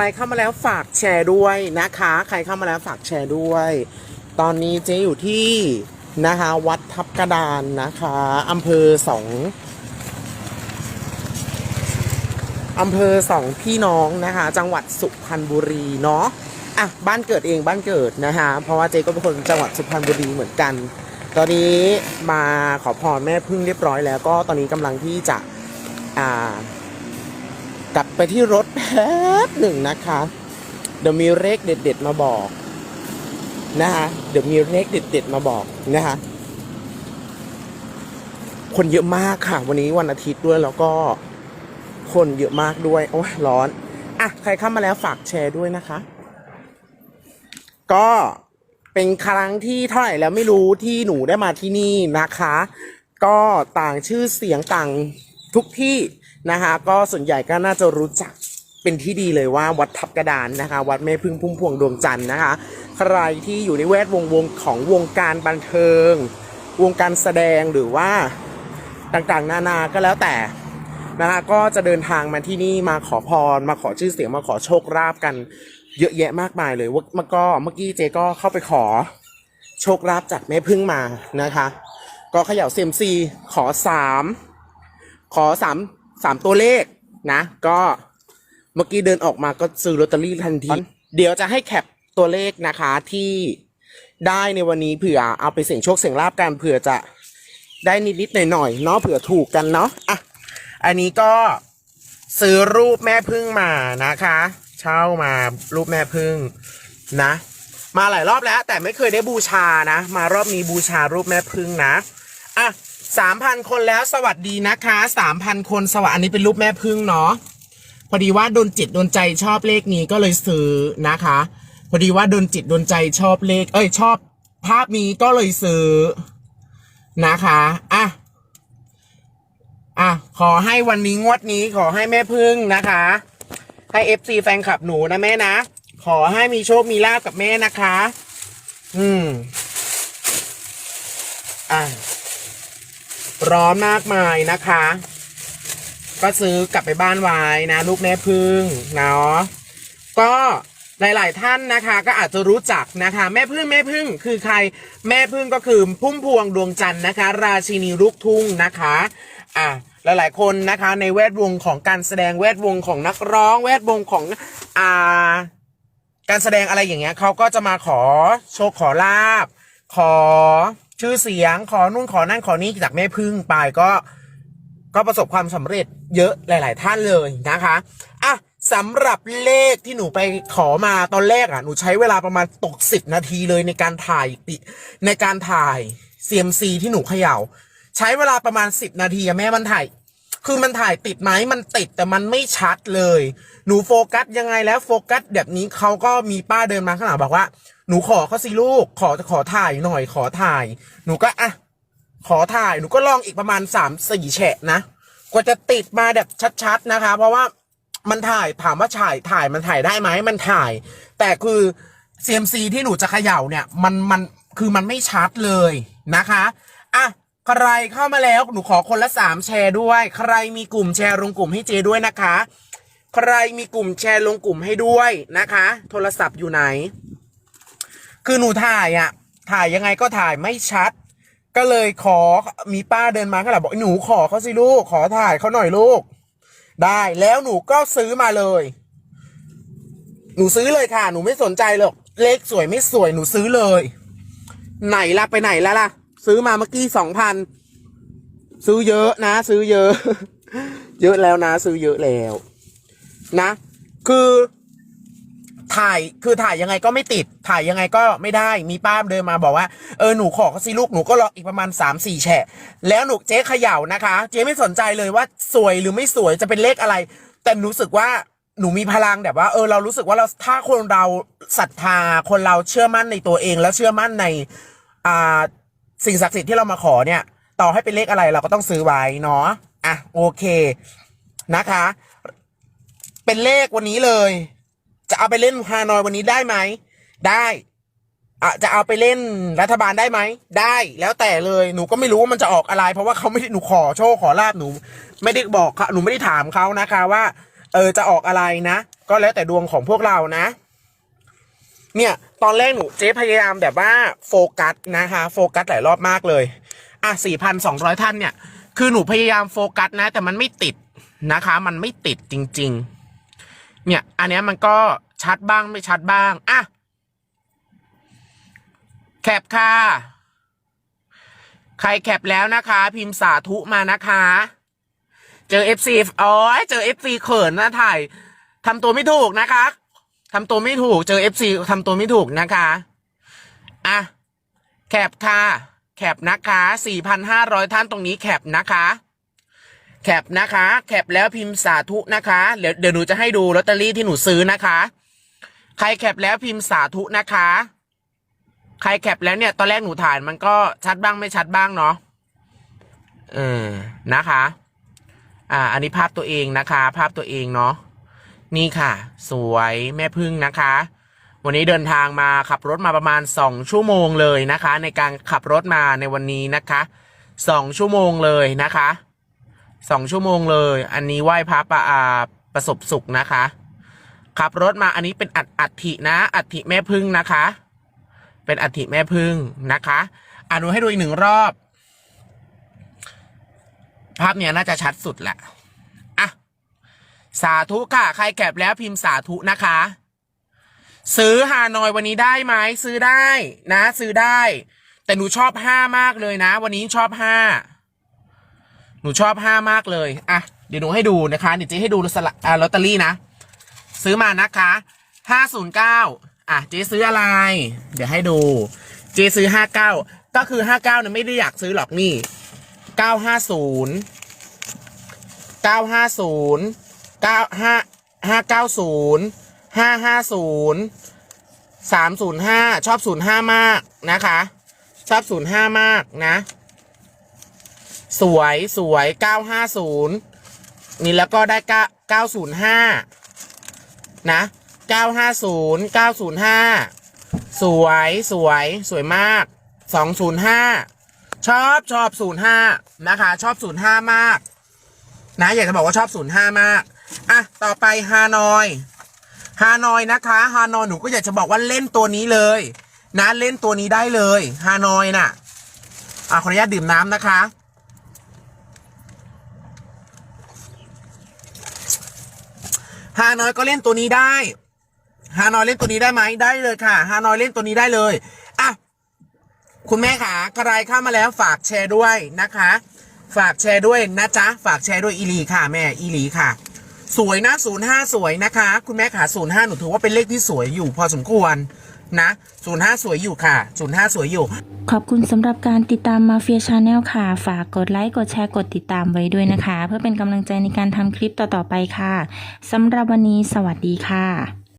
รเข้ามาแล้วฝากแชร์ด้วยนะคะ ใครเข้ามาแล้วฝากแชร์ด้วย ตอนนี้เจ๊อยู่ที่นะคะวัดทับกระดานนะคะอำเภอสองอำเภอสองพี่น้องนะคะ จังหวัดสุพรรณบุรีเนาะอะบ้านเกิดเองบ้านเกิดนะคะเพราะว่าเจ๊ก็เป็นคนจังหวัดสุพรรณบุรีเหมือนกัน ตอนนี้มาขอพรแม่พึ่งเรียบร้อยแล้วก็ตอนนี้กำลังที่จะอ่า กลับไปที่รถแป๊บหนึ่งนะคะ เดี๋ยวมีเลขเด็ด ๆ มาบอกนะคะเดี๋ยวมีเลขเด็ด ๆ มาบอกนะคะคนเยอะมากค่ะ วันนี้วันอาทิตย์ด้วยแล้วก็คนเยอะมากด้วยโอ้ยร้อนอะใครเข้ามาแล้วฝากแชร์ด้วยนะคะ ก็เป็นครั้งที่เท่าไหร่แล้วไม่รู้ที่หนูได้มาที่นี่นะคะ ก็ต่างชื่อเสียงต่างทุกที่ นะคะก็ส่วนใหญ่ก็น่าจะรู้จักเป็นที่ดีเลยว่าวัดทับกระดานนะคะ วัดแม่พึ่งพุ่มพวงดวงจันทร์นะคะ ใครที่อยู่ในแวดวงวงของวงการบันเทิง วงการแสดงหรือว่าต่างๆ นานาก็แล้วแต่นะคะก็จะเดินทางมาที่นี่มาขอพร มาขอชื่อเสียงมาขอโชคลาภกันเยอะแยะมากมายเลยว่าเมื่อก็เมื่อกี้เจก็เข้าไปขอโชคลาภจากแม่พึ่งมานะคะ ก็เขย่าเซยมซีขอสามขอสาม สามตัวเลขนะ ก็เมื่อกี้เดินออกมาก็ซื้อลอตเตอรี่ทันที เดี๋ยวจะให้แคปตัวเลขนะคะที่ได้ในวันนี้เผื่อเอาไปเสี่ยงโชคเสี่ยงลาบกันเผื่อจะได้นิดๆหน่อยๆเนาะเผื่อถูกกันเนาะอะอันนี้ก็ซื้อรูปแม่พึ่งมานะคะ เช่ามารูปแม่พึ่งนะ มาหลายรอบแล้ว แต่ไม่เคยได้บูชานะ มารอบนี้บูชารูปแม่พึ่งนะอะ สามพันคนแล้วสวัสดีนะคะสามพันคนสวัสดีอันนี้เป็นรูปแม่พึ่งเนาะพอดีว่าโดนจิตโดนใจชอบเลขนี้ก็เลยซื้อนะคะ พอดีว่าโดนจิตโดนใจชอบเลข เอ้ยชอบภาพนี้ก็เลยซื้อนะคะอะอะขอให้วันนี้งวดนี้ขอให้แม่พึ่งนะคะ ให้เอฟซีแฟนคลับหนูนะแม่นะ ขอให้มีโชคมีลาบกับแม่นะคะ อืมอะ ร้อนมากมายนะคะ ก็ซื้อกลับไปบ้านไว้นะลูกแม่พึ่งเนาะก็หลาย ๆ ท่านนะคะก็อาจจะรู้จักนะคะ แม่พึ่งแม่พึ่งคือใครแม่พึ่งก็คือพุ่มพวงดวงจันทร์นะคะ ราชินีลูกทุ่งนะคะอะหลาย ๆ คนนะคะในแวดวงของการแสดงแวดวงของนักร้อง แวดวงของอ่าการแสดงอะไรอย่างเงี้ยเขาก็จะมาขอโชคขอลาบ ขอ ชื่อเสียงขอนู่นขอนั่นขอนี่จากแม่พึ่งไปก็ก็ประสบความสำเร็จเยอะหลาย ๆ ท่านเลยนะคะอะสำหรับเลขที่หนูไปขอมาตอนแรกอะหนูใช้เวลาประมาณตกสิบนาทีเลยในการถ่ายติในการถ่าย CMC ที่หนูเขย่า ใช้เวลาประมาณสิบนาทีอะแม่มันถ่ายคือมันถ่ายติดไหมมันติดแต่มันไม่ชัดเลย หนูโฟกัสยังไงแล้วโฟกัสแบบนี้เขาก็มีป้าเดินมาข้างหลังบอกว่า หนูขอเขาสิลูก ขอขอถ่ายหน่อย ขอถ่าย หนูก็อะ ขอถ่าย หนูก็ลองอีกประมาณสามสี่แฉะนะ กว่าจะติดมาแบบชัด ๆนะคะ เพราะว่ามันถ่ายถามว่าถ่ายถ่ายมันถ่ายได้ไหมมันถ่าย แต่คือ CMC ที่หนูจะเขย่าเนี่ย มันมันคือมันไม่ชัดเลยนะคะอะใครเข้ามาแล้วหนูขอคนละสามแชร์ด้วย ใครมีกลุ่มแชร์ลงกลุ่มให้เจด้วยนะคะ ใครมีกลุ่มแชร์ลงกลุ่มให้ด้วยนะคะ โทรศัพท์อยู่ไหน คือหนูถ่ายอะถ่ายยังไงก็ถ่ายไม่ชัด ก็เลยขอมีป้าเดินมาข้างหลังบอกหนูขอเขาสิลูกขอถ่ายเขาหน่อยลูก ได้แล้วหนูก็ซื้อมาเลย หนูซื้อเลยค่ะ หนูไม่สนใจหรอกเลขสวยไม่สวยหนูซื้อเลย ไหนล่ะไปไหนแล้วล่ะ ซื้อมาเมื่อกี้สองพันซื้อเยอะนะ ซื้อเยอะ เยอะแล้วนะ ซื้อเยอะแล้ว นะ คือ ถ่ายคือถ่ายยังไงก็ไม่ติด ถ่ายยังไงก็ไม่ได้มีป้าเดินมาบอกว่าเออหนูขอเขาสิลูกหนูก็รออีกประมาณสามสี่แฉะ แล้วหนูเจ๊เขย่านะคะ เจ๊ไม่สนใจเลยว่าสวยหรือไม่สวยจะเป็นเลขอะไร แต่หนูรู้สึกว่าหนูมีพลังแบบว่าเออเรารู้สึกว่าเราถ้าคนเราศรัทธาคนเราเชื่อมั่นในตัวเอง แล้วเชื่อมั่นในอ่าสิ่งศักดิ์สิทธิ์ที่เรามาขอเนี่ย ต่อให้เป็นเลขอะไรเราก็ต้องซื้อไว้เนาะอะโอเคนะคะ เป็นเลขวันนี้เลย จะเอาไปเล่นฮานอยวันนี้ได้ไหม ได้อะจะเอาไปเล่นรัฐบาลได้ไหม ได้แล้วแต่เลยหนูก็ไม่รู้ว่ามันจะออกอะไร เพราะว่าเขาไม่ได้หนูขอโชคขอลาบหนู ไม่ได้บอกหนูไม่ได้ถามเขานะคะว่า เออจะออกอะไรนะ ก็แล้วแต่ดวงของพวกเรานะ เนี่ย ตอนแรกหนูเจ๊พยายามแบบว่าโฟกัสนะคะ โฟกัสหลายรอบมากเลยอะสี่พันสองร้อยท่านเนี่ย คือหนูพยายามโฟกัสนะ แต่มันไม่ติดนะคะ มันไม่ติดจริง ๆ เนี่ย อันนี้มันก็ชัดบ้างไม่ชัดบ้าง อะ แคปค่ะ ใครแคปแล้วนะคะ พิมพ์สาธุมานะคะ เจอ FC อ๋อเจอ FC เขินนะถ่ายทำตัวไม่ถูกนะคะทำตัวไม่ถูก เจอ FC ทำตัวไม่ถูกนะคะ อะ แคปค่ะ แคปนะคะ 4,500 ท่านตรงนี้แคปนะคะ แคปนะคะ แคปแล้วพิมพ์สาธุนะคะเดี๋ยวเดี๋ยวหนูจะให้ดูลอตเตอรี่ที่หนูซื้อนะคะ ใครแคปแล้วพิมพ์สาธุนะคะ ใครแคปแล้วเนี่ย ตอนแรกหนูถ่ายมันก็ชัดบ้างไม่ชัดบ้างเนาะเออนะคะ อ่า อันนี้ภาพตัวเองนะคะ ภาพตัวเองเนาะนี่ค่ะ สวยแม่พึ่งนะคะ วันนี้เดินทางมาขับรถมาประมาณสองชั่วโมงเลยนะคะ ในการขับรถมาในวันนี้นะคะสองชั่วโมงเลยนะคะ สองชั่วโมงเลย อันนี้ไหว้พระประอาประสบสุขนะคะ ขับรถมาอันนี้เป็นอัดอัฐินะอัฐิแม่พึ่งนะคะ เป็นอัฐิแม่พึ่งนะคะอ่านูให้ดูอีกหนึ่งรอบ ภาพเนี้ยน่าจะชัดสุดแหละอะสาธุค่ะ ใครแคปแล้วพิมพ์สาธุนะคะ ซื้อฮานอยวันนี้ได้ไหมซื้อได้นะ ซื้อได้ แต่หนูชอบห้ามากเลยนะ วันนี้ชอบห้า นูชอบห้ามากเลย อะ เดี๋ยวหนูให้ดูนะคะเดี๋ยวเจะให้ดูสละอ่าลอตเตอรี่นะ ซื้อมานะคะห้าศูนย์เก้าอะ เจ๊ซื้ออะไร เดี๋ยวให้ดู เจ๊ซื้อห้าเก้าก็คือห้าเก้าเนี่ยไม่ได้อยากซื้อหรอกนี่เก้าห้าศูนย์เก้าห้าศูนย์เก้าห้าห้าเก้าศูนย์ห้าห้าศูนย์สามศูนย์ห้าชอบศูนย์ห้ามากนะคะ ชอบศูนย์ห้ามากนะ สวยสวยเก้าห้าศูนย์นี่แล้วก็ได้เก้าเก้าศูนย์ห้านะเก้าห้าศูนย์เก้าศูนย์ห้าสวยสวยสวยมากสองศูนย์ห้าชอบชอบศูนย์ห้านะคะ ชอบศูนย์ห้ามาก นะอยากจะบอกว่าชอบศูนย์ห้ามากอะต่อไปฮานอยฮานอยนะคะฮานอยหนูก็อยากจะบอกว่าเล่นตัวนี้เลย นะเล่นตัวนี้ได้เลยฮานอยน่ะอะขออนุญาตดื่มน้ำนะคะ ฮานอยก็เล่นตัวนี้ได้ฮานอยเล่นตัวนี้ได้ไหมได้เลยค่ะฮานอยเล่นตัวนี้ได้เลยอะคุณแม่ขาใครเข้ามาแล้วฝากแชร์ด้วยนะคะ ฝากแชร์ด้วยนะจ๊ะฝากแชร์ด้วยอีลีค่ะ แม่อีลีค่ะ สวยนะศูนย์ห้าสวยนะคะ คุณแม่ขาศูนย์ห้าหนูถือว่าเป็นเลขที่สวยอยู่พอสมควร นะศูนย์ห้าสวยอยู่ค่ะศูนย์ห้าสวยอยู่ ขอบคุณสำหรับการติดตามมาเฟียชาแนลค่ะ ฝากกดไลค์ กดแชร์ กดติดตามไว้ด้วยนะคะ เพื่อเป็นกำลังใจในการทำคลิปต่อๆไปค่ะสำหรับวันนี้สวัสดีค่ะ